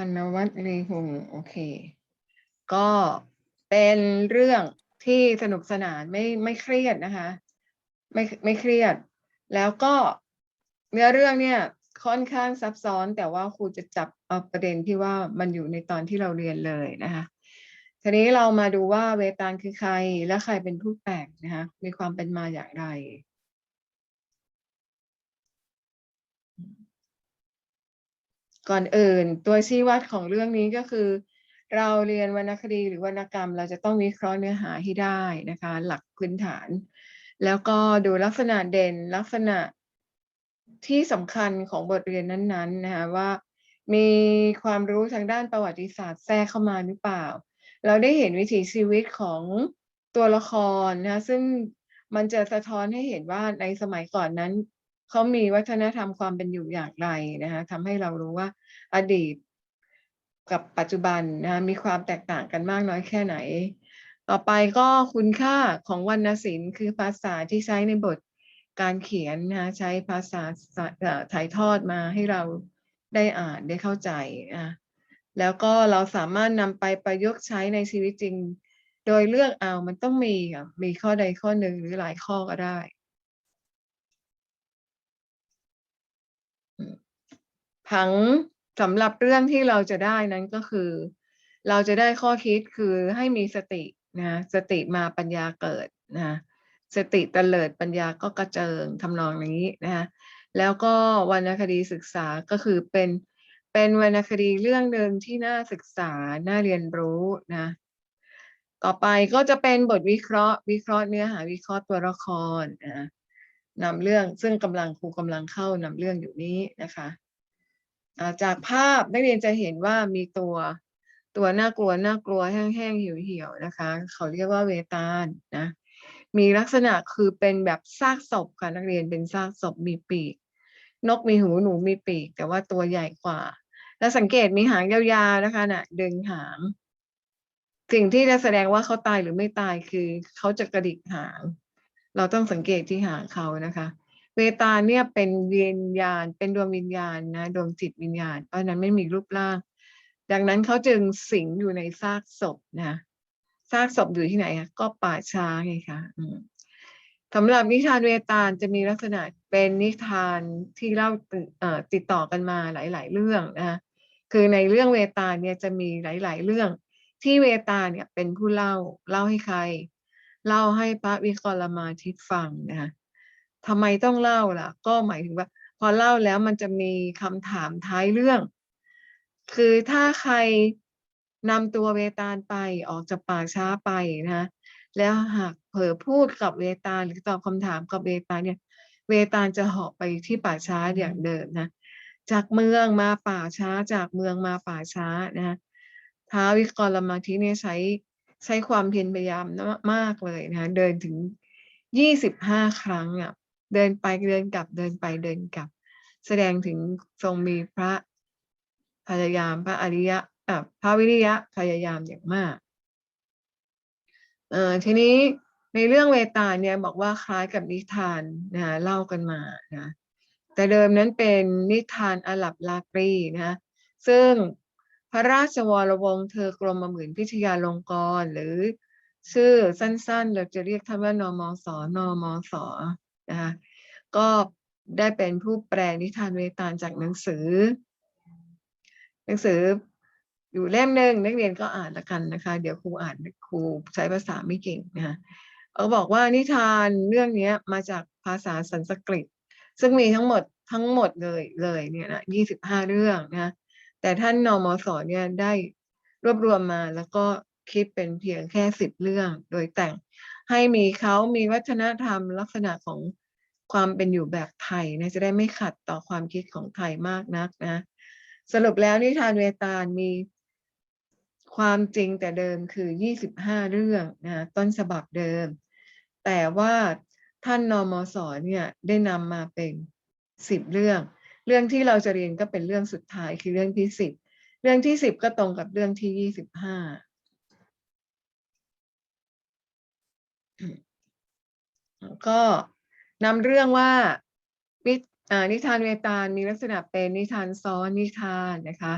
ปัณวัตรลีหุงโอเค ก็เป็นเรื่องที่สนุกสนานไม่ไม่เครียดนะคะ ไม่ไม่เครียด แล้วก็เนื้อเรื่องเนี่ยค่อนข้างซับซ้อนแต่ว่าครูจะจับเอาประเด็นที่ว่ามันอยู่ในตอนที่เราเรียนเลยนะคะทีนี้เรามาดูว่าเวตาลคือใครและใครเป็นผู้แต่งนะคะมีความเป็นมาอย่างไร ก่อนอื่น ตัวชี้วัดของเรื่องนี้ก็คือ เราเรียนวรรณคดีหรือวรรณกรรม เราจะต้องวิเคราะห์เนื้อหาให้ได้นะคะ หลักพื้นฐาน แล้วก็ดูลักษณะเด่นลักษณะที่สำคัญของบทเรียนนั้นๆนะคะว่า มีความรู้ทางด้านประวัติศาสตร์แทรกเข้ามาหรือเปล่า เราได้เห็นวิถีชีวิตของตัวละครนะซึ่งมันจะสะท้อนให้เห็นว่าในสมัยก่อนนั้น เขามีวัฒนธรรมความเป็นอยู่อย่างไรนะคะทำให้เรารู้ว่าอดีตกับปัจจุบันนะมีความแตกต่างกันมากน้อยแค่ไหน ต่อไปก็คุณค่าของวรรณศิลป์ คือภาษาที่ใช้ในบทการเขียนนะใช้ภาษาถ่ายทอดมาให้เราได้อ่านได้เข้าใจนะแล้วก็เราสามารถนำไปประยุกต์ใช้ในชีวิตจริง โดยเลือกเอามันต้องมีมีข้อใดข้อหนึ่งหรือหลายข้อก็ได้ ผังสำหรับเรื่องที่เราจะได้นั้นก็คือ เราจะได้ข้อคิดคือให้มีสตินะสติมาปัญญาเกิดนะสติตเตลิดปัญญาก็กระเจิงทำนองนี้นะคะแล้วก็วรรณคดีศึกษาก็คือเป็นเป็นวรรณคดีเรื่องหนึ่งที่น่าศึกษา น่าเรียนรู้นะ ต่อไปก็จะเป็นบทวิเคราะห์ วิเคราะห์เนื้อหาวิเคราะห์ตัวละครนะนำเรื่องซึ่งกำลังครูกำลังเข้านำเรื่องอยู่นี้นะคะ จากภาพนักเรียนจะเห็นว่ามีตัวตัวน่ากลัวน่ากลัวแห้งๆเหี่ยวๆนะคะ เขาเรียกว่าเวตาลนะมีลักษณะคือเป็นแบบซากศพค่ะนักเรียนเป็นซากศพมีปีก นกมีหูหนูมีปีก แต่ว่าตัวใหญ่กว่า แล้วสังเกตมีหางยาวๆนะคะนะ่ะดึงหาง สิ่งที่จะแสดงว่าเขาตายหรือไม่ตายคือเขาจะกระดิกหาง เราต้องสังเกตที่หางเขานะคะ เวตาเนี่ยเป็นวิญญาณ เป็นดวงวิญญาณนะดวงจิตวิญญาณ เพราะนั้นไม่มีรูปร่าง ดังนั้นเขาจึงสิงอยู่ในซากศพนะซากศพอยู่ที่ไหนคะก็ป่าช้าไงคะสำหรับนิทานเวตาลจะมีลักษณะเป็นนิทานที่เล่าติดต่อกันมาหลาย ๆ เรื่องนะคะคือในเรื่องเวตาลเนี่ยจะมีหลาย ๆ เรื่อง ที่เวตาลเนี่ยเป็นผู้เล่าเล่าให้ใคร เล่าให้พระวิกรมาทิตฟังนะคะ ทำไมต้องเล่าล่ะ ก็หมายถึงว่า พอเล่าแล้วมันจะมีคำถามท้ายเรื่อง คือถ้าใครนำตัวเวตาลไปออกจากป่าช้าไปนะแล้วหากเผลอพูดกับเวตาลหรือตอบคำถามกับเวตาลเนี่ย เวตาลจะเหาะไปที่ป่าช้าอย่างเดิมนะจากเมืองมาป่าช้าจากเมืองมาป่าช้านะท้าวิกรมาทิเนี่ยใช้ใช้ความเพียรพยายามมากเลยนะเดินถึงยี่สิบห้าครั้งอะ เดินไปเดินกลับเดินไปเดินกลับ แสดงถึงทรงมีพระพยายามพระอริยะพระวิริยะพยายามอย่างมากเอ่อทีนี้ในเรื่องเวตาเนี่ยบอกว่าคล้ายกับนิทานนะเล่ากันมานะแต่เดิมนั้นเป็นนิทานอาหรับลากรีนะซึ่งพระราชวรวงศ์เธอกรมหมื่นพิทยาลงกรณ์หรือชื่อสั้นๆ เราจะเรียกท่านว่านมสนมส นะคะก็ได้เป็นผู้แปลนิทานเวตาลจากหนังสือ หนังสืออยู่เล่มหนึ่งนักเรียนก็อ่านละกันนะคะ เดี๋ยวครูอ่านครูใช้ภาษาไม่เก่งนะคะเขาบอกว่านิทานเรื่องนี้มาจากภาษาสันสกฤต ซึ่งมีทั้งหมดทั้งหมดเลยเลยเนี่ยนะยี่สิบห้าเรื่องนะแต่ท่านนมสเนี่ยได้รวบรวมมาแล้วก็คิดเป็นเพียงแค่สิบเรื่อง โดยแต่ง ให้มีเขามีวัฒนธรรมลักษณะของความเป็นอยู่แบบไทยนะจะได้ไม่ขัดต่อความคิดของไทยมากนักนะสรุปแล้วนิทานเวตาลมีความจริงแต่เดิมคือ 25 เรื่องนะต้นฉบับเดิม แต่ว่าท่านนมสเนี่ยได้นำมาเป็น 10 เรื่อง เรื่องที่เราจะเรียนก็เป็นเรื่องสุดท้ายคือเรื่องที่ 10 เรื่องที่ 10 ก็ตรงกับเรื่องที่ 25 ก็นำเรื่องว่าวินิทานเวตาลมีลักษณะเป็นนิทานซ้อนนิทานนะคะ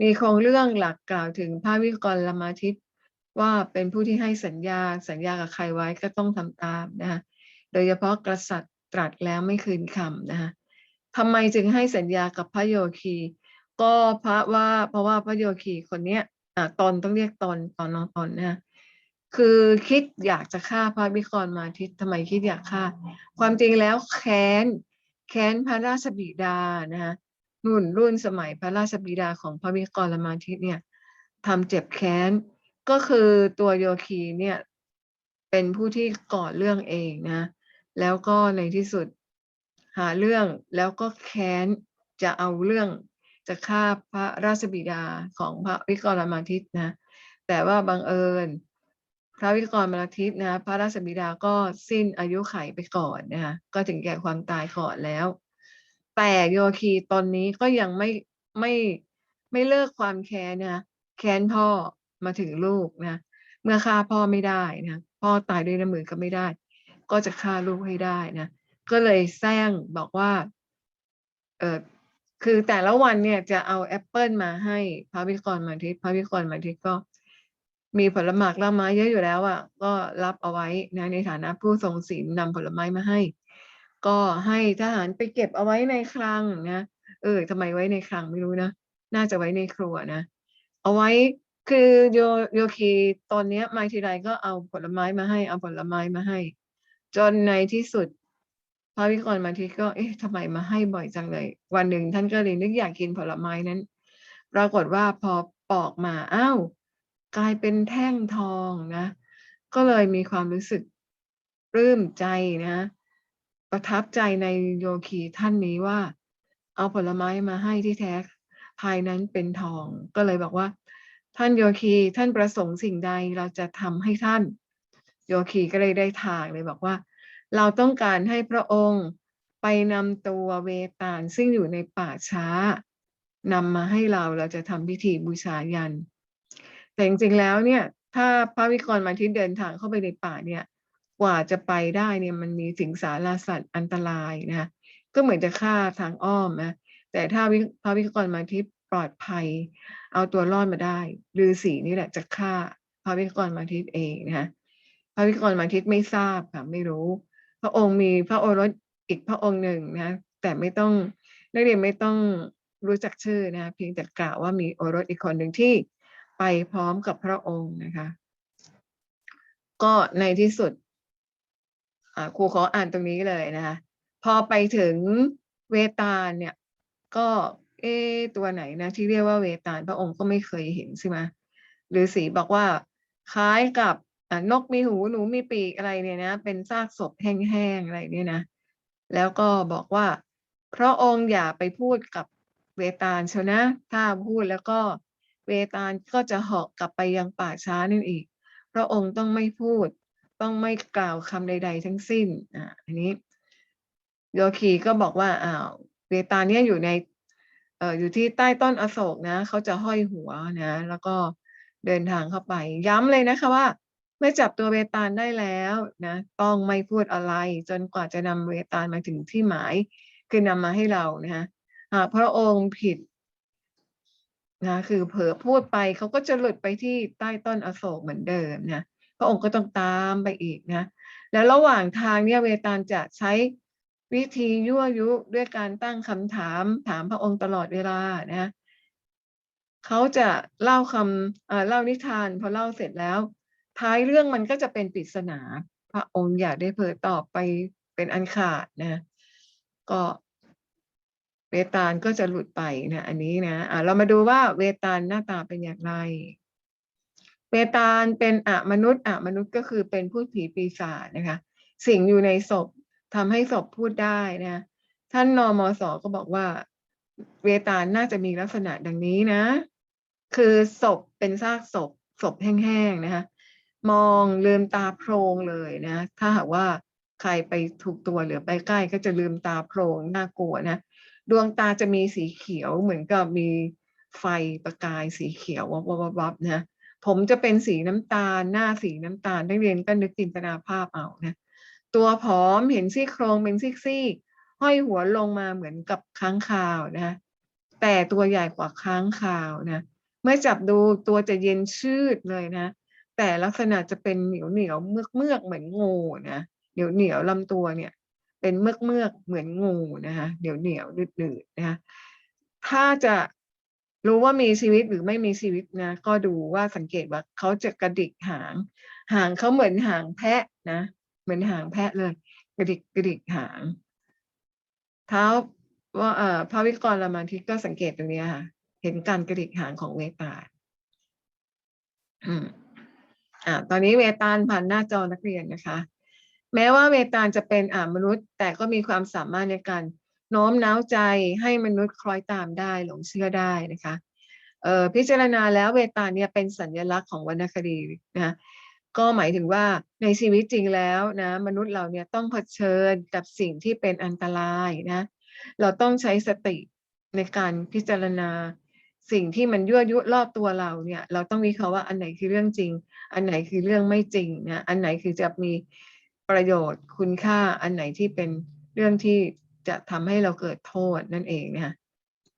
มีโครงเรื่องหลักกล่าวถึงพระวิกรลมาทิตว่าเป็นผู้ที่ให้สัญญาสัญญากับใครไว้ก็ต้องทำตามนะคะโดยเฉพาะกษัตริย์ตรัสแล้วไม่คืนคำนะคะทำไมจึงให้สัญญากับพระโยคี ก็เพราะว่าเพราะว่าพระโยคีคนเนี้ยอ่าตนต้องเรียกตอนตอนน้องตอนนะ คือคิดอยากจะฆ่าพระวิกรมาทิตทำไมคิดอยากฆ่า ความจริงแล้วแค้น แค้นพระราชบิดานะคะรุ่นรุ่นสมัยพระราชบิดาของพระวิกรมาทิตเนี่ยทำเจ็บแค้น ก็คือตัวโยคีเนี่ยเป็นผู้ที่ก่อเรื่องเองนะ แล้วก็ในที่สุดหาเรื่องแล้วก็แค้นจะเอาเรื่องจะฆ่าพระราชบิดาของพระวิกรมาทิตนะ แต่ว่าบังเอิญ พระวิกรมาทิตนะพระราชบิดาก็สิ้นอายุไขไปก่อนนะคะก็ถึงแก่ความตายก่อนแล้ว แต่โยคีตอนนี้ก็ยังไม่ไม่ไม่เลิกความแค้นนะแค้นพ่อมาถึงลูกนะเมื่อฆ่าพ่อไม่ได้นะพ่อตายด้วยน้ำมือก็ไม่ได้ ก็จะฆ่าลูกให้ได้นะก็เลยแซงบอกว่าเออคือแต่ละวันเนี่ยจะเอาแอปเปิลมาให้พระวิกรมาทิตพระวิกรมาทิตก็ มีผลหมากละไม้เยอะอยู่แล้วอะ่ะ ก็รับเอาไว้นะในฐานะผู้ทรงศีลนำผลไม้มาให้ ก็ให้ทหารไปเก็บเอาไว้ในคลังนะเออทำไมไว้ในคลังไม่รู้นะน่าจะไว้ในครัวนะ เอาไว้คือโยโยคีตอนเนี้ยมาทีไรก็เอาผลไม้มาให้ เอาผลไม้มาให้ จนในที่สุด พระวิกรมาทิตก็เอ๊ะทำไมมาให้บ่อยจังเลย วันหนึ่งท่านก็เลยนึกอยากกินผลไม้นั้น ปรากฏว่าพอปอกมาอ้าว กลายเป็นแท่งทองนะ ก็เลยมีความรู้สึกปลื้มใจนะ ประทับใจในโยคีท่านนี้ว่า เอาผลไม้มาให้ที่แท้ภายนั้นเป็นทอง ก็เลยบอกว่า ท่านโยคีท่านประสงค์สิ่งใดเราจะทำให้ท่าน โยคีก็เลยได้ทางเลยบอกว่า เราต้องการให้พระองค์ไปนำตัวเวตาลซึ่งอยู่ในป่าช้านำมาให้เราเราจะทำพิธีบูชายัน แต่จริงๆแล้วเนี่ย ถ้าพระวิกรมาทิตเดินทางเข้าไปในป่าเนี่ย กว่าจะไปได้เนี่ยมันมีสิงสารสัตว์อันตรายนะก็เหมือนจะฆ่าทางอ้อมนะแต่ถ้าพระวิกรมาทิตปลอดภัย เอาตัวรอดมาได้ฤาษีนี่แหละจะฆ่าพระวิกรมาทิตเองนะพระวิกรมาทิตไม่ทราบค่ะไม่รู้ พระองค์มีพระโอรสอีกพระองค์หนึ่งนะแต่ไม่ต้องนักเรียนไม่ต้องรู้จักชื่อนะเพียงแต่กล่าวว่ามีโอรสอีกคนหนึ่งที่ ไปพร้อมกับพระองค์นะคะ ก็ในที่สุดครูขออ่านตรงนี้เลยนะคะ พอไปถึงเวตาลเนี่ย ก็เอตัวไหนนะ ที่เรียกว่าเวตาลพระองค์ก็ไม่เคยเห็นใช่ไหมหรือสีบอกว่าคล้ายกับนกมีหูหนูมีปีกอะไรเนี่ยนะ เป็นซากศพแห้งๆอะไรเนี่ยนะ แล้วก็บอกว่าพระองค์อย่าไปพูดกับเวตาลเชนะ ถ้าพูดแล้วก็ เวตาลก็จะเหาะกลับไปยังป่าช้านั่นอีก พระองค์ต้องไม่พูด ต้องไม่กล่าวคำใด ๆ ทั้งสิ้นอ่าอันนี้โยคีก็บอกว่าอ้าวเวตาลเนี่ยอยู่ในเอ่ออยู่ที่ใต้ต้นอโศกนะเขาจะห้อยหัวนะ แล้วก็เดินทางเข้าไป ย้ำเลยนะคะว่าเมื่อจับตัวเวตาลได้แล้วนะ ต้องไม่พูดอะไร จนกว่าจะนำเวตาลมาถึงที่หมาย คือนำมาให้เรานะคะหากพระองค์ผิด นะคือเผลอพูดไปเขาก็จะหลุดไปที่ใต้ต้นอโศกเหมือนเดิมนะพระองค์ก็ต้องตามไปอีกนะ แล้วระหว่างทางเนี่ยเวตาลจะใช้วิธียั่วยุด้วยการตั้งคำถามถามพระองค์ตลอดเวลานะเขาจะเล่าคำเล่านิทานพอเล่าเสร็จแล้ว ท้ายเรื่องมันก็จะเป็นปริศนา พระองค์อยากได้เผยตอบไปเป็นอันขาดนะ ก็ เวตาลก็จะหลุดไปนะอันนี้นะะเรามาดูว่าเวตาลหน้าตาเป็นอย่างไร เวตาลเป็นอะมนุษย์อะมนุษย์ก็คือเป็นพูดผีปีศาจนะคะ สิ่งอยู่ในศพทำให้ศพพูดได้นะ ท่านนมสก็บอกว่า เวตาลน่าจะมีลักษณะดังนี้นะ คือศพเป็นซากศพศพแห้งๆนะคะ มองลืมตาโพรงเลยนะ ถ้าหากว่าใครไปถูกตัวหรือไปใกล้ก็จะลืมตาโพรงน่ากลัวนะ ดวงตาจะมีสีเขียวเหมือนกับมีไฟประกายสีเขียววับวับวับนะผมจะเป็นสีน้ำตาลหน้าสีน้ำตาลนักเรียนก็นึกจินตนาภาพเอานะตัวผอมเห็นซี่โครงเป็นซี่ซี่ห้อยหัวลงมาเหมือนกับค้างคาวนะแต่ตัวใหญ่กว่าค้างคาวนะเมื่อจับดูตัวจะเย็นชืดเลยนะแต่ลักษณะจะเป็นเหนียวเหนียวเมือกเมือกเหมือนงูนะเหนียวเหนียวลำตัวเนี่ย เป็นเมือกเมือกเหมือนงูนะคะเหนียวเหนียวดืดดืดนะคะถ้าจะรู้ว่ามีชีวิตหรือไม่มีชีวิตนะก็ดูว่าสังเกตว่าเขาจะกระดิกหาง หางเขาเหมือนหางแพะนะเหมือนหางแพะเลย กระดิกกระดิกหาง เท้าว่าพระวิกรรามาทิตก็สังเกตตรงนี้ค่ะ เห็นการกระดิกหางของเวตาลอืมอ่าตอนนี้เวตาลผ่านหน้าจอนักเรียนนะคะ แม้ว่าเวตาลจะเป็นอ่ามนุษย์ แต่ก็มีความสามารถในการโน้มน้าวใจให้มนุษย์คล้อยตามได้หลงเชื่อได้นะคะเอ่อพิจารณาแล้วเวตาลเนี่ยเป็นสัญลักษณ์ของวรรณคดีนะก็หมายถึงว่าในชีวิตจริงแล้วนะมนุษย์เราเนี่ยต้องเผชิญกับสิ่งที่เป็นอันตรายนะเราต้องใช้สติในการพิจารณาสิ่งที่มันยั่วยุรอบตัวเราเนี่ย เราต้องวิเคราะห์ว่าอันไหนคือเรื่องจริง อันไหนคือเรื่องไม่จริงนะอันไหนคือจะมี ประโยชน์คุณค่าอันไหนที่เป็นเรื่องที่จะทำให้เราเกิดโทษนั่นเองนะคะ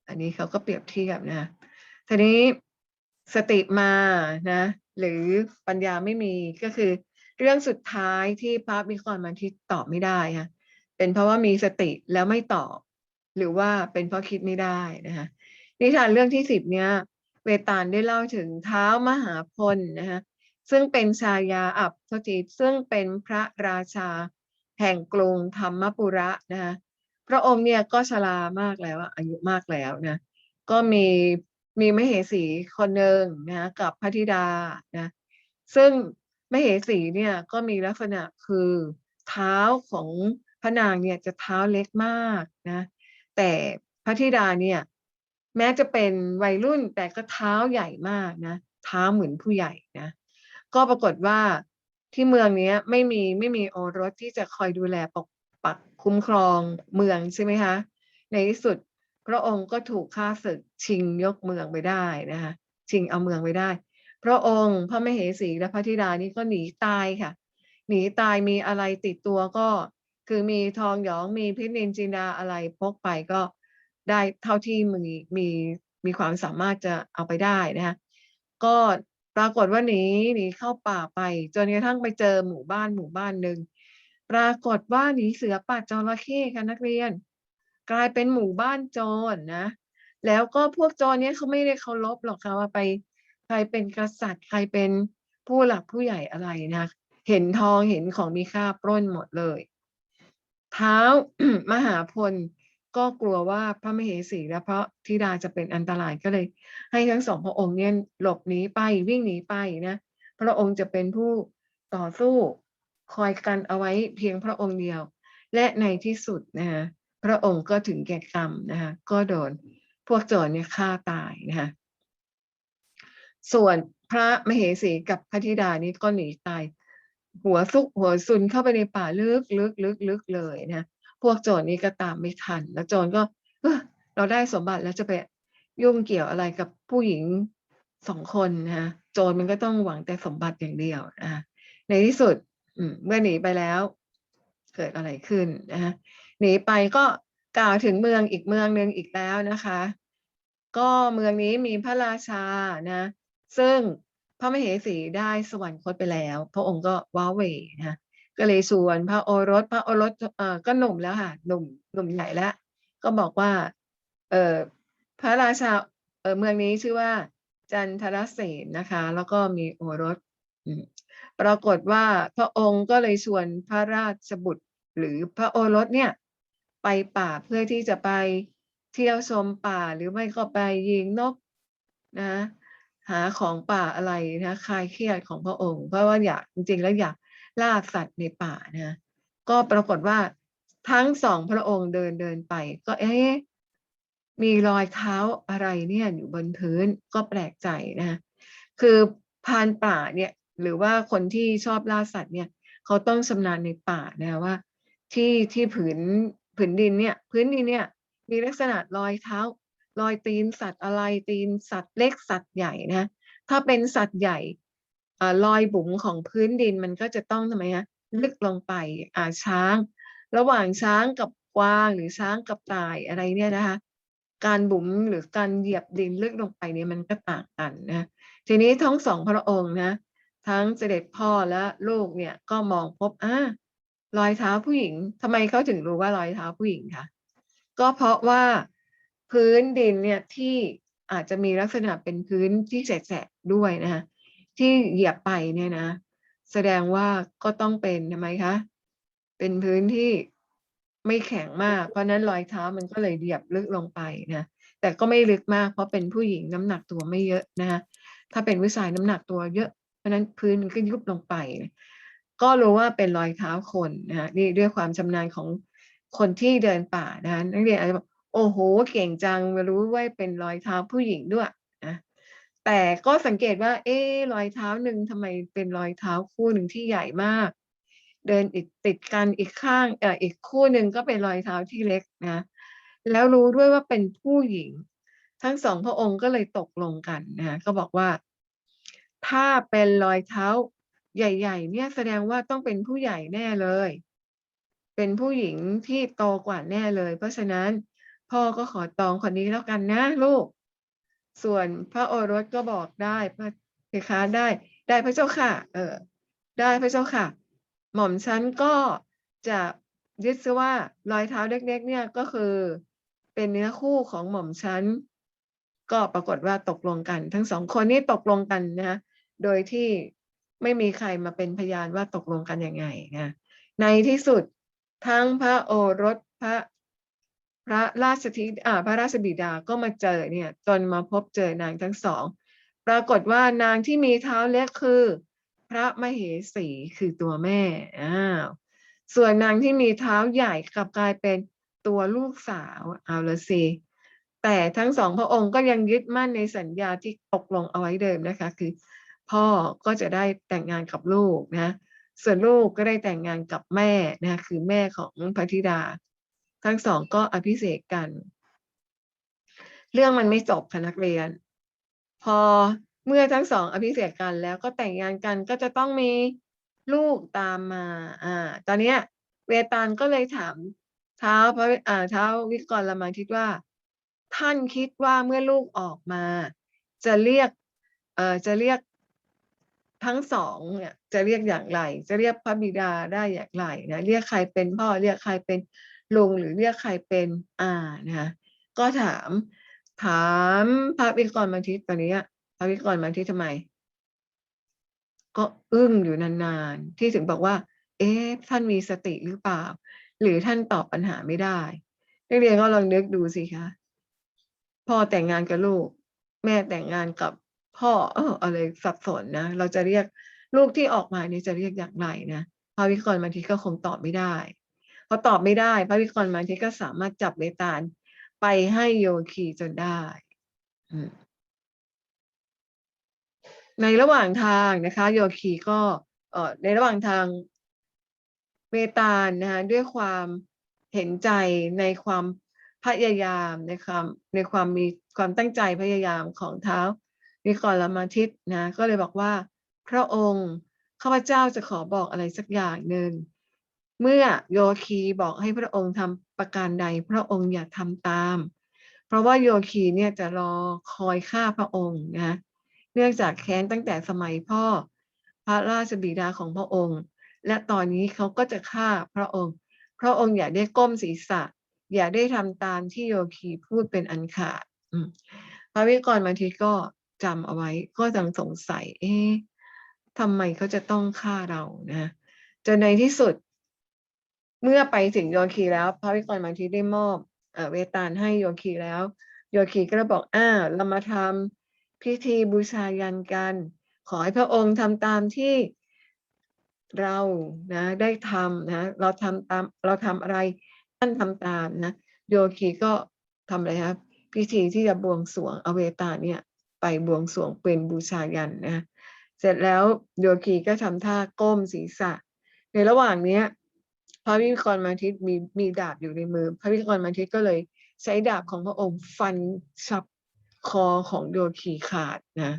อันนี้เขาก็เปรียบเทียบนะทีนี้สติมานะหรือปัญญาไม่มีก็คือ เรื่องสุดท้ายที่พระวิกรมันที่ตอบไม่ได้ค่ะเป็นเพราะว่ามีสติแล้วไม่ตอบ หรือว่าเป็นเพราะคิดไม่ได้นะคะนิทานเรื่องที่สิบเนี้ยเวตาลได้เล่าถึงเท้ามหาพลนะคะ ซึ่งเป็นชายาอับทษทีซึ่งเป็นพระราชา แห่งกรุงธรรมปุระนะคะพระองค์เนี่ยก็ชรามากแล้วอะอายุมากแล้วนะก็มีมีมเหสีคนหนึ่งนะกับพระธิดานะซึ่งมเหสีเนี่ยก็มีลักษณะคือเท้าของพระนางเนี่ยจะเท้าเล็กมากนะแต่พระธิดาเนี่ยแม้จะเป็นวัยรุ่นแต่ก็เท้าใหญ่มากนะเท้าเหมือนผู้ใหญ่นะ ก็ปรากฏว่าที่เมืองนี้ไม่มีไม่มีโอรสที่จะคอยดูแลปกปักคุ้มครองเมืองใช่ไหมคะในที่สุดพระองค์ก็ถูกฆ่าศึกชิงยกเมืองไปได้นะคะชิงเอาเมืองไปได้ พระองค์พระมเหสีและพระธิดานี่ก็หนีตายค่ะ หนีตายมีอะไรติดตัวก็คือมีทองหยองมีเพชรนินจินดาอะไรพกไปก็ได้เท่าที่มีมีมีความสามารถจะเอาไปได้นะคะก็ ปรากฏว่าหนีหนีเข้าป่าไป จนกระทั่งไปเจอหมู่บ้านหมู่บ้านหนึ่งปรากฏว่าหนีเสือป่าจระเข้ค่ะนักเรียน กลายเป็นหมู่บ้านโจรนะแล้วก็พวกโจรเนี้ยเขาไม่ได้เคารพหรอกค่ะว่าไปใครเป็นกษัตริย์ใครเป็นผู้หลักผู้ใหญ่อะไรนะเห็นทองเห็นของมีค่าปล้นหมดเลย เท้ามหาพล ก็กลัวว่าพระมเหสีและพระธิดาจะเป็นอันตรายก็เลย ให้ทั้งสองพระองค์เนี่ยหลบหนีไปวิ่งหนีไปนะพระองค์จะเป็นผู้ต่อสู้คอยกันเอาไว้เพียงพระองค์เดียว และในที่สุดนะคะพระองค์ก็ถึงแก่กรรมนะคะก็โดนพวกโจรเนี่ยฆ่าตายนะคะส่วนพระมเหสีกับพระธิดานี่ก็หนีตาย หัวซุกหัวซุนเข้าไปในป่าลึกลึกลึกลึกเลยนะ พวกโจรนี่ก็ตามไม่ทัน แล้วโจรก็เราได้สมบัติแล้วจะไปยุ่งเกี่ยวอะไรกับผู้หญิงสองคนนะโจรมันก็ต้องหวังแต่สมบัติอย่างเดียวนะในที่สุดเมื่อหนีไปแล้ว เกิดอะไรขึ้นนะหนีไปก็กล่าวถึงเมืองอีกเมืองหนึ่งอีกแล้วนะคะ ก็เมืองนี้มีพระราชานะ ซึ่งพระมเหสีได้สวรรคตไปแล้ว พระองค์ก็ว้าเวนะ ก็เลยชวนพระโอรส พระโอรสเอ่อก็หนุ่มแล้วค่ะหนุ่มหนุ่มใหญ่แล้วก็บอกว่า เออพระราชาเออเมืองนี้ชื่อว่า จันทรเสนนะคะ แล้วก็มีโอรสปรากฏว่าพระองค์ก็เลยชวนพระราชบุตร หรือพระโอรสเนี่ยไปป่าเพื่อที่จะไปเที่ยวชมป่าหรือไม่ก็ไปยิงนกนะหาของป่าอะไรนะคลายเครียดของพระองค์ เพราะว่าอยากจริงๆแล้วอยาก ล่าสัตว์ในป่านะก็ปรากฏว่าทั้งสองพระองค์เดินเดินไป ก็เอ๊ะมีรอยเท้าอะไรเนี่ยอยู่บนพื้นก็แปลกใจนะคือพานป่าเนี่ยหรือว่าคนที่ชอบล่าสัตว์เนี่ยเขาต้องชำนาญในป่านะว่า ที่ที่ผืนผืนดินเนี่ยพื้นดินเนี่ยมีลักษณะรอยเท้ารอยตีนสัตว์อะไรตีนสัตว์เล็กสัตว์ใหญ่นะถ้าเป็นสัตว์ใหญ่ รอยบุ๋มของพื้นดินมันก็จะต้องทำไมฮะลึกลงไปอ่าช้าง ระหว่างช้างกับกวางหรือช้างกับต่ายอะไรเนี่ยนะคะ การบุ๋มหรือการเหยียบดินลึกลงไปเนี่ยมันก็ต่างกันนะทีนี้ทั้งสองพระองค์นะ ทั้งเสด็จพ่อและลูกเนี่ยก็มองพบอ่ารอยเท้าผู้หญิงทำไมเขาถึงรู้ว่ารอยเท้าผู้หญิงคะก็เพราะว่าพื้นดินเนี่ยที่อาจจะมีลักษณะเป็นพื้นที่แฉะๆด้วยนะคะ ที่เหยียบไปเนี่ยนะ แสดงว่าก็ต้องเป็นทำไมคะ เป็นพื้นที่ไม่แข็งมาก เพราะนั้นรอยเท้ามันก็เลยเหยียบลึกลงไปนะแต่ก็ไม่ลึกมาก เพราะเป็นผู้หญิงน้ำหนักตัวไม่เยอะนะคะถ้าเป็นผู้ชายน้ำหนักตัวเยอะ เพราะนั้นพื้นมันก็ยุบลงไป ก็รู้ว่าเป็นรอยเท้าคนนะนี่ด้วยความชำนาญของคนที่เดินป่านะนักเรียนอาจจะบอกโอ้โห เก่งจังรู้ว่าเป็นรอยเท้าผู้หญิงด้วย แต่ก็สังเกตว่า เอ๊รอยเท้าหนึ่งทำไมเป็นรอยเท้าคู่หนึ่งที่ใหญ่มาก เดินอีกติดกันอีกข้างเอ่ออีกคู่หนึ่งก็เป็นรอยเท้าที่เล็กนะ แล้วรู้ด้วยว่าเป็นผู้หญิง ทั้งสองพระองค์ก็เลยตกลงกันนะก็บอกว่า ถ้าเป็นรอยเท้าใหญ่ ๆ เนี่ยแสดงว่าต้องเป็นผู้ใหญ่แน่เลย เป็นผู้หญิงที่โตกว่าแน่เลย เพราะฉะนั้นพ่อก็ขอตองคนนี้แล้วกันนะลูก ส่วนพระโอรสก็บอกได้พระเพคะได้ ได้พระเจ้าค่ะ เออ ได้พระเจ้าค่ะ หม่อมฉันก็จะยึดซะว่ารอยเท้าเล็กๆ เนี่ยก็คือเป็นเนื้อคู่ของหม่อมฉันก็ปรากฏว่าตกลงกัน ทั้งสองคนนี้ตกลงกันนะโดยที่ไม่มีใครมาเป็นพยานว่าตกลงกันยังไงนะในที่สุดทั้งพระโอรสพระ พระราชธิอ่าพระราชบิดาก็มาเจอเนี่ยจนมาพบเจอนางทั้งสอง ปรากฏว่านางที่มีเท้าเล็กคือ พระมเหสีคือตัวแม่อ้าวส่วนนางที่มีเท้าใหญ่กลับกลายเป็นตัวลูกสาวเอาละสิแต่ทั้งสองพระองค์ก็ยังยึดมั่นในสัญญาที่ตกลงเอาไว้เดิมนะคะ คือ พ่อก็จะได้แต่งงานกับลูกนะ ส่วนลูกก็ได้แต่งงานกับแม่นะคือแม่ของพระธิดา ทั้งสองก็อภิเษกกัน เรื่องมันไม่จบค่ะนักเรียน พอเมื่อทั้งสองอภิเษกกันแล้วก็แต่งงานกันก็จะต้องมีลูกตามมา อ่า ตอนเนี้ย เวตาลก็เลยถามเท้าพระอ่าเท้าวิกรละมาทิตว่า ท่านคิดว่าเมื่อลูกออกมา จะเรียก เอ่อ จะเรียกทั้งสองเนี่ยจะเรียกอย่างไร จะเรียกพระบิดาได้อย่างไรนะ เรียกใครเป็นพ่อ เรียกใครเป็น ลุงหรือเรียกใครเป็นอานะคะก็ถาม ถามพระวิกรมาทิตตอนนี้พระวิกรมาทิตทำไม ก็อึ้งอยู่นานๆ ที่ถึงบอกว่า เอ๊ะท่านมีสติหรือเปล่า หรือท่านตอบปัญหาไม่ได้นักเรียนก็ลองนึกดูสิคะพ่อแต่งงานกับลูก แม่แต่งงานกับพ่อเอออะไรสับสนนะ เราจะเรียกลูกที่ออกมาเนี่ยจะเรียกอย่างไรนะพระวิกรมาทิตก็คงตอบไม่ได้ พอตอบไม่ได้ พระวิกรมาทิตก็สามารถจับเวตาลไปให้โยคีจนได้ในระหว่างทางนะคะ โยคีก็เอ่อในระหว่างทางเวตาลนะคะด้วยความเห็นใจในความพยายามในความในความมีความตั้งใจพยายามของเท้าวิกรมาทิตนะก็เลยบอกว่า พระองค์ข้าพเจ้าจะขอบอกอะไรสักอย่างหนึ่ง เมื่อโยคีบอกให้พระองค์ทำประการใด พระองค์อย่าทำตาม เพราะว่าโยคีเนี่ยจะรอคอยฆ่าพระองค์นะเนื่องจากแค้นตั้งแต่สมัยพ่อ พระราชบิดาของพระองค์ และตอนนี้เขาก็จะฆ่าพระองค์ พระองค์อย่าได้ก้มศีรษะ อย่าได้ทำตามที่โยคีพูดเป็นอันขาดพระวิกรมาทีก็จำเอาไว้ก็ยังสงสัย เอ๊ะทำไมเขาจะต้องฆ่าเรานะจนในที่สุด เมื่อไปถึงโยคีแล้วพระวิกรมาทิได้มอบเวตาลให้โยคีแล้ว โยคีก็บอกอ่าเรามาทำพิธีบูชายันกัน ขอให้พระองค์ทำตามที่เรานะได้ทำนะเราทำตามเราทำอะไรท่านทำตามนะโยคีก็ทำอะไรครับพิธีที่จะบวงสรวงอเวตาเนี่ยไปบวงสรวงเป็นบูชายันนะเสร็จแล้วโยคีก็ทำท่าก้มศีรษะ ในระหว่างเนี้ย ระวิกรมาทิตมีมีดาบอยู่ในมือ พระวิกรมาทิตก็เลยใช้ดาบของพระองค์ฟันฉับคอของโยคีขาดนะ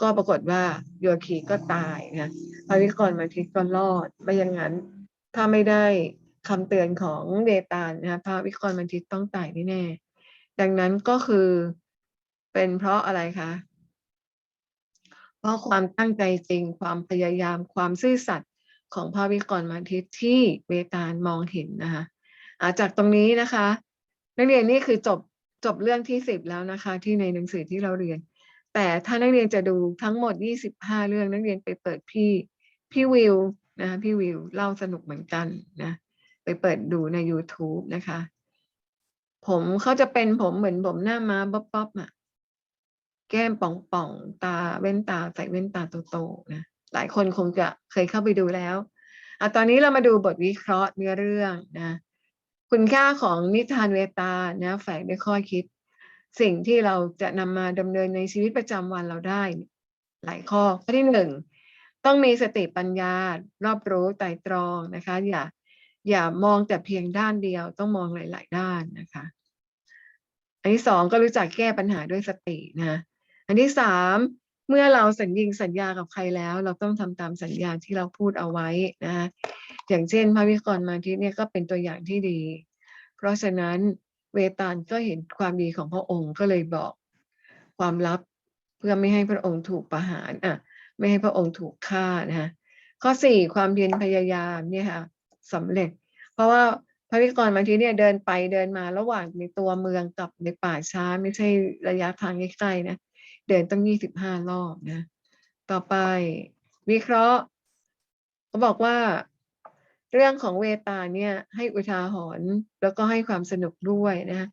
ก็ปรากฏว่าโยคีก็ตายนะพระวิกรมาทิตก็รอดไม่อย่างนั้น ถ้าไม่ได้คำเตือนของเดตานนะพระวิกรมาทิตต้องตายแน่ดังนั้นก็คือเป็นเพราะอะไรคะ เพราะความตั้งใจจริง ความพยายาม ความซื่อสัตย์ ของพระวิกรมาทิตย์ที่เวตาลมองเห็นนะคะอาจากตรงนี้นะคะ นักเรียนนี่คือจบจบเรื่องที่สิบแล้วนะคะ ที่ในหนังสือที่เราเรียน แต่ถ้านักเรียนจะดูทั้งหมดยี่สิบห้าเรื่องนักเรียนไปเปิดพี่พี่วิวนะคะพี่วิวเล่าสนุกเหมือนกันนะไปเปิดดูใน YouTube นะคะ ผมเขาจะเป็นผมเหมือนผมหน้าม้าบ๊อบบ๊อบอะแก้มป่องป่องๆตาเว้นตาใส่เว้นตาโตๆนะ หลายคนคงจะเคยเข้าไปดูแล้วอะตอนนี้เรามาดูบทวิเคราะห์เนื้อเรื่องนะคุณค่าของนิทานเวตานะแฝงด้วยข้อคิด สิ่งที่เราจะนำมาดำเนินในชีวิตประจำวันเราได้ หลายข้อข้อที่หนึ่งต้องมีสติปัญญารอบรู้ไตร่ตรองนะคะ อย่าอย่ามองแต่เพียงด้านเดียวต้องมองหลาย ๆ ด้านนะคะ อันที่สองก็รู้จักแก้ปัญหาด้วยสตินะ อันที่สาม เมื่อเราสัญญิงสัญญากับใครแล้ว เราต้องทำตามสัญญาที่เราพูดเอาไว้นะคะอย่างเช่น พระวิกรมาทิตเนี่ยก็เป็นตัวอย่างที่ดี เพราะฉะนั้นเวตาลก็เห็นความดีของพระองค์ก็เลยบอกความลับเพื่อไม่ให้พระองค์ถูกประหารอะไม่ให้พระองค์ถูกฆ่านะฮะข้อสี่ความเพียรพยายามเนี่ยค่ะสำเร็จ เพราะว่าพระวิกรมาทิตเนี่ยเดินไปเดินมาระหว่างในตัวเมืองกับในป่าช้าไม่ใช่ระยะทางใกล้ๆนะ เดินตั้งยี่สิบห้ารอบนะ ต่อไปวิเคราะห์เขาบอกว่า เรื่องของเวตาเนี่ยให้อุทาหรณ์แล้วก็ให้ความสนุกด้วยนะ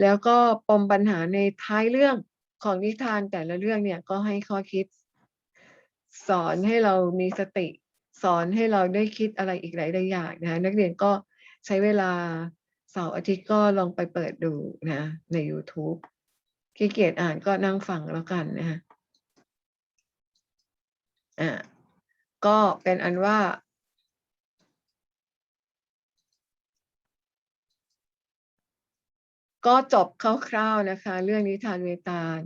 แล้วก็ปมปัญหาในท้ายเรื่องของนิทานแต่ละเรื่องเนี่ยก็ให้ข้อคิด สอนให้เรามีสติ สอนให้เราได้คิดอะไรอีกหลายๆอย่างนะนักเรียนก็ใช้เวลาเสาร์อาทิตย์ก็ลองไปเปิดดูนะใน YouTube ขี้เกียจอ่านก็นั่งฟังแล้วกันนะฮะอ่าก็เป็นอันว่า ก็จบคร่าวๆนะคะ เรื่องนิทานเวตาล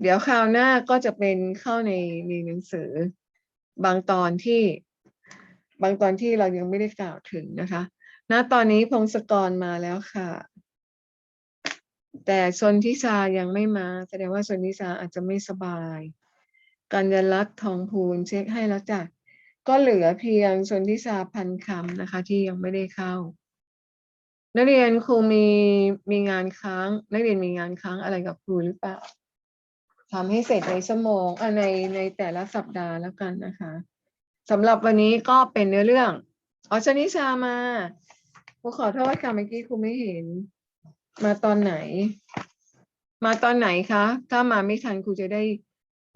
เดี๋ยวคราวหน้าก็จะเป็นเข้าในในหนังสือ บางตอนที่บางตอนที่เรายังไม่ได้กล่าวถึงนะคะ ณ ตอนนี้พงศกรมาแล้วค่ะ แต่ชนทิชายังไม่มา แสดงว่าชนทิชาอาจจะไม่สบาย กัญญลักษณ์ทองพูนเช็คให้แล้วจ้ะก็เหลือเพียงชนทิชาพันคำนะคะ ที่ยังไม่ได้เข้า นักเรียนครูมีมีงานค้าง นักเรียนมีงานค้างอะไรกับครูหรือเปล่าทำให้เสร็จในชั่วโมงในในแต่ละสัปดาห์แล้วกันนะคะสำหรับวันนี้ก็เป็นเนื้อเรื่องอ๋อชนิชามาครูขอโทษค่ะเมื่อกี้ครูไม่เห็น มาตอนไหน มาตอนไหนคะ ถ้ามาไม่ทันครูจะได้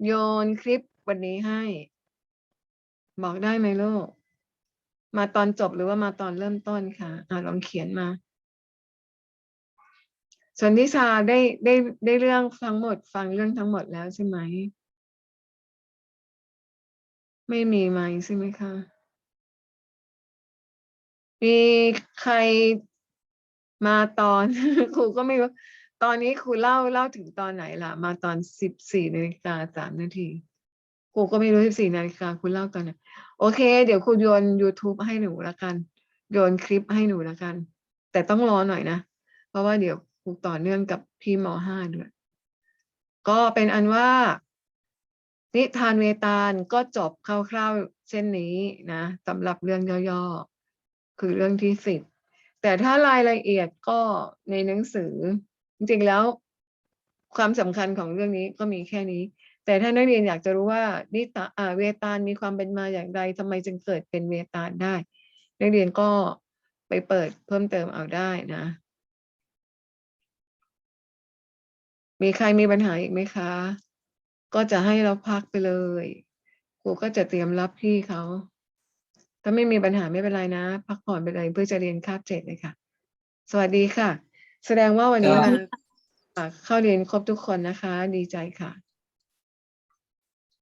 โยนคลิปวันนี้ให้ บอกได้ไหมลูกมาตอนจบหรือว่ามาตอนเริ่มต้นคะอ่าลองเขียนมาชนทิชาได้ได้ได้เรื่องทั้งหมด ฟังเรื่องทั้งหมดแล้วใช่ไหม ไม่มีไหมใช่ไหมคะ มีใคร มาตอนครูก็ไม่รู้ตอนนี้ครูเล่าเล่าถึงตอนไหนล่ะ มาตอนสิบสี่นาฬิกาสามนาทีครูก็ไม่รู้สิบสี่นาฬิกาครูเล่าตอนไหนโอเค เดี๋ยวครูโยน YouTube ให้หนูละกัน โยนคลิปให้หนูละกัน แต่ต้องรอหน่อยนะ เพราะว่าเดี๋ยวครูต่อเนื่องกับพี่มห้าด้วย ก็เป็นอันว่า นิทานเวตาลก็จบคร่าวๆเช่นนี้นะสำหรับเรื่องย่อๆ คือเรื่องที่สิบ แต่ถ้ารายละเอียดก็ในหนังสือ จริงๆแล้วความสำคัญของเรื่องนี้ก็มีแค่นี้ แต่ถ้านักเรียนอยากจะรู้ว่านิตาเวตาลมีความเป็นมาอย่างไรทำไมจึงเกิดเป็นเวตาลได้ นักเรียนก็ไปเปิดเพิ่มเติมเอาได้นะ มีใครมีปัญหาอีกไหมคะ ก็จะให้เราพักไปเลยครูก็จะเตรียมรับพี่เขา ถ้าไม่มีปัญหาไม่เป็นไรนะ พักผ่อนไปเลยเพื่อจะเรียนคาบเจ็ดเลยค่ะ สวัสดีค่ะ แสดงว่าวันนี้ครับมาอ่าเข้าเรียนครบทุกคนนะคะ ดีใจค่ะ